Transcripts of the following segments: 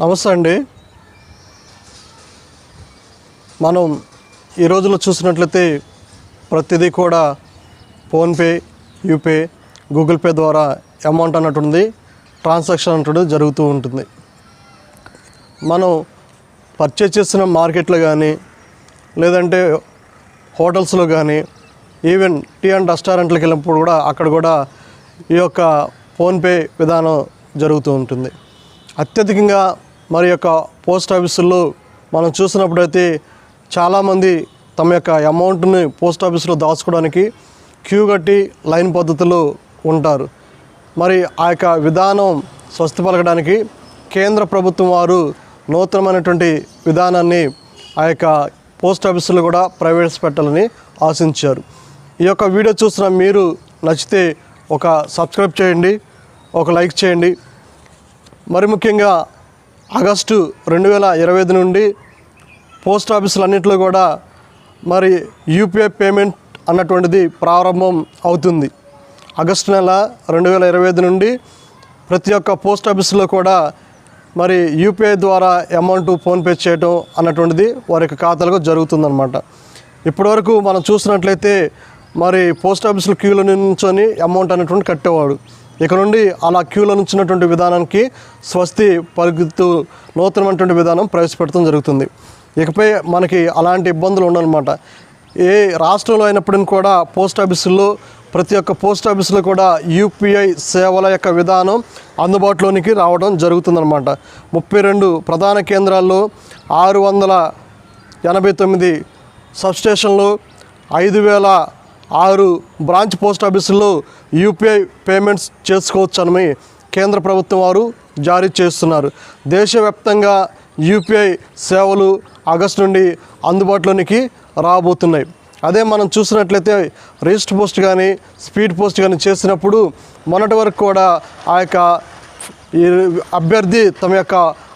నమస్తే అండి. మనం ఈ రోజుల్లో చూసినట్లయితే ప్రతిదీ కూడా ఫోన్పే యూపే గూగుల్ పే ద్వారా అమౌంట్ అన్నట్టుంది ట్రాన్సాక్షన్ అన్నట్టు జరుగుతూ ఉంటుంది. మనం పర్చేజ్ చేసిన మార్కెట్లో కానీ లేదంటే హోటల్స్లో కానీ ఈవెన్ టీ అండ్ రెస్టారెంట్లకు వెళ్ళినప్పుడు కూడా అక్కడ కూడా ఈ యొక్క ఫోన్పే విధానం జరుగుతూ ఉంటుంది. అత్యధికంగా మరి యొక్క పోస్ట్ ఆఫీసుల్లో మనం చూసినప్పుడైతే చాలామంది తమ యొక్క అమౌంట్ని పోస్ట్ ఆఫీసులో దాచుకోవడానికి క్యూ కట్టి లైన్ పద్ధతిలో ఉంటారు. మరి ఆ యొక్క విధానం స్వస్తి పలకడానికి కేంద్ర ప్రభుత్వం వారు నూతనమైనటువంటి విధానాన్ని ఆ యొక్క పోస్ట్ ఆఫీసులు కూడా ప్రవేశపెట్టాలని ఆశించారు. ఈ యొక్క వీడియో చూసిన మీరు నచ్చితే ఒక సబ్స్క్రైబ్ చేయండి ఒక లైక్ చేయండి. మరి ముఖ్యంగా ఆగస్టు రెండు వేల ఇరవై ఐదు నుండి పోస్ట్ ఆఫీసులన్నింటిలో కూడా మరి యూపీఐ పేమెంట్ అన్నటువంటిది ప్రారంభం అవుతుంది. ఆగస్టు నెల రెండు వేల ఇరవై ఐదు నుండి ప్రతి ఒక్క పోస్ట్ ఆఫీసులో కూడా మరి యూపీఐ ద్వారా అమౌంట్ ఫోన్పే చేయటం అన్నటువంటిది వారి యొక్క ఖాతాలకు జరుగుతుందన్నమాట. ఇప్పటివరకు మనం చూసినట్లయితే మరి పోస్ట్ ఆఫీసులో క్యూలో నుంచొని అమౌంట్ అనేటువంటి కట్టేవాడు. ఇక నుండి అలా క్యూలో నుంచినటువంటి విధానానికి స్వస్తి పలుకుతూ నూతనమైనటువంటి విధానం ప్రవేశపెట్టడం జరుగుతుంది. ఇకపై మనకి అలాంటి ఇబ్బందులు ఉండనమాట. ఏ రాష్ట్రంలో అయినప్పటికీ కూడా పోస్ట్ ఆఫీసుల్లో ప్రతి ఒక్క పోస్ట్ ఆఫీసులో కూడా యూపీఐ సేవల యొక్క విధానం అందుబాటులోనికి రావడం జరుగుతుందన్నమాట ముప్పై రెండు ప్రధాన కేంద్రాల్లో ఆరు వందల ఎనభై తొమ్మిది సబ్స్టేషన్లు ఐదు వేల ఆరు బ్రాంచ్ పోస్ట్ ఆఫీసుల్లో యూపీఐ పేమెంట్స్ చేసుకోవచ్చని కేంద్ర ప్రభుత్వం వారు జారీ చేస్తున్నారు. దేశవ్యాప్తంగా యూపీఐ సేవలు ఆగస్టు నుండి అందుబాటులోనికి రాబోతున్నాయి. అదే మనం చూసినట్లయితే రిజిస్టర్ పోస్ట్ కానీ స్పీడ్ పోస్ట్ కానీ చేసినప్పుడు మొన్నటి వరకు కూడా ఆ యొక్క అభ్యర్థి తమ యొక్క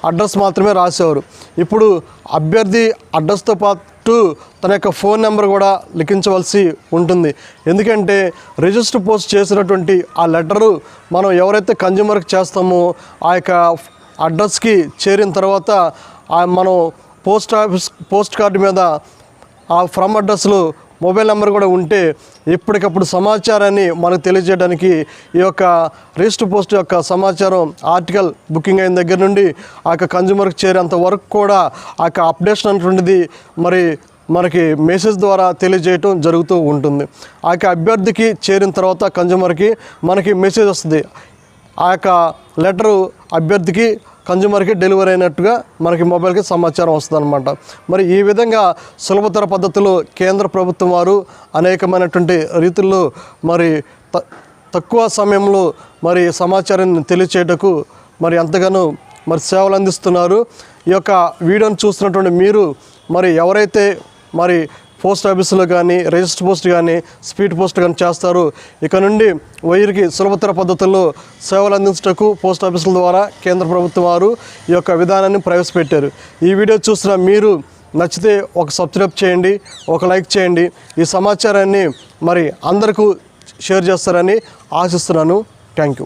అడ్రస్ మాత్రమే రాసేవారు. ఇప్పుడు అభ్యర్థి అడ్రస్తో టు తన యొక్క ఫోన్ నెంబర్ కూడా లిఖించవలసి ఉంటుంది. ఎందుకంటే రిజిస్టర్ పోస్ట్ చేసినటువంటి ఆ లెటరు మనం ఎవరైతే కన్జ్యూమర్కి చేస్తామో ఆ యొక్క అడ్రస్కి చేరిన తర్వాత ఆ మనం పోస్ట్ ఆఫీస్ పోస్ట్ కార్డు మీద ఆ ఫ్రమ్ అడ్రస్లో మొబైల్ నెంబర్ కూడా ఉంటే ఎప్పటికప్పుడు సమాచారాన్ని మనకు తెలియజేయడానికి ఈ యొక్క రిజిస్టర్ పోస్ట్ యొక్క సమాచారం ఆర్టికల్ బుకింగ్ అయిన దగ్గర నుండి ఆ యొక్క కన్జ్యూమర్కి చేరేంత వరకు కూడా ఆ యొక్క అప్డేషన్ అనేటువంటిది మరి మనకి మెసేజ్ ద్వారా తెలియజేయటం జరుగుతూ ఉంటుంది. ఆ యొక్క అభ్యర్థికి చేరిన తర్వాత కన్జ్యూమర్కి మనకి మెసేజ్ వస్తుంది. ఆ యొక్క లెటరు అభ్యర్థికి కన్జ్యూమర్కి డెలివరీ అయినట్టుగా మనకి మొబైల్కి సమాచారం వస్తుంది అనమాట మరి ఈ విధంగా సులభతర పద్ధతిలో కేంద్ర ప్రభుత్వం వారు అనేకమైనటువంటి రీతుల్లో మరి త తక్కువ సమయంలో మరి సమాచారాన్ని తెలియచేయటకు మరి ఎంతగానో మరి సేవలు అందిస్తున్నారు ఈ యొక్క వీడియోను చూస్తున్నటువంటి మీరు మరి ఎవరైతే మరి పోస్ట్ ఆఫీసులో కానీ రిజిస్టర్ పోస్ట్ కానీ స్పీడ్ పోస్ట్ కానీ చేస్తారు. ఇక నుండి వైరికి సులభతర పద్ధతుల్లో సేవలు అందించటకు పోస్ట్ ఆఫీసుల ద్వారా కేంద్ర ప్రభుత్వం వారు ఈ యొక్క విధానాన్ని ప్రవేశపెట్టారు. ఈ వీడియో చూసిన మీరు నచ్చితే ఒక సబ్స్క్రైబ్ చేయండి ఒక లైక్ చేయండి. ఈ సమాచారాన్ని మరి అందరికీ షేర్ చేస్తారని ఆశిస్తున్నాను. Thank you.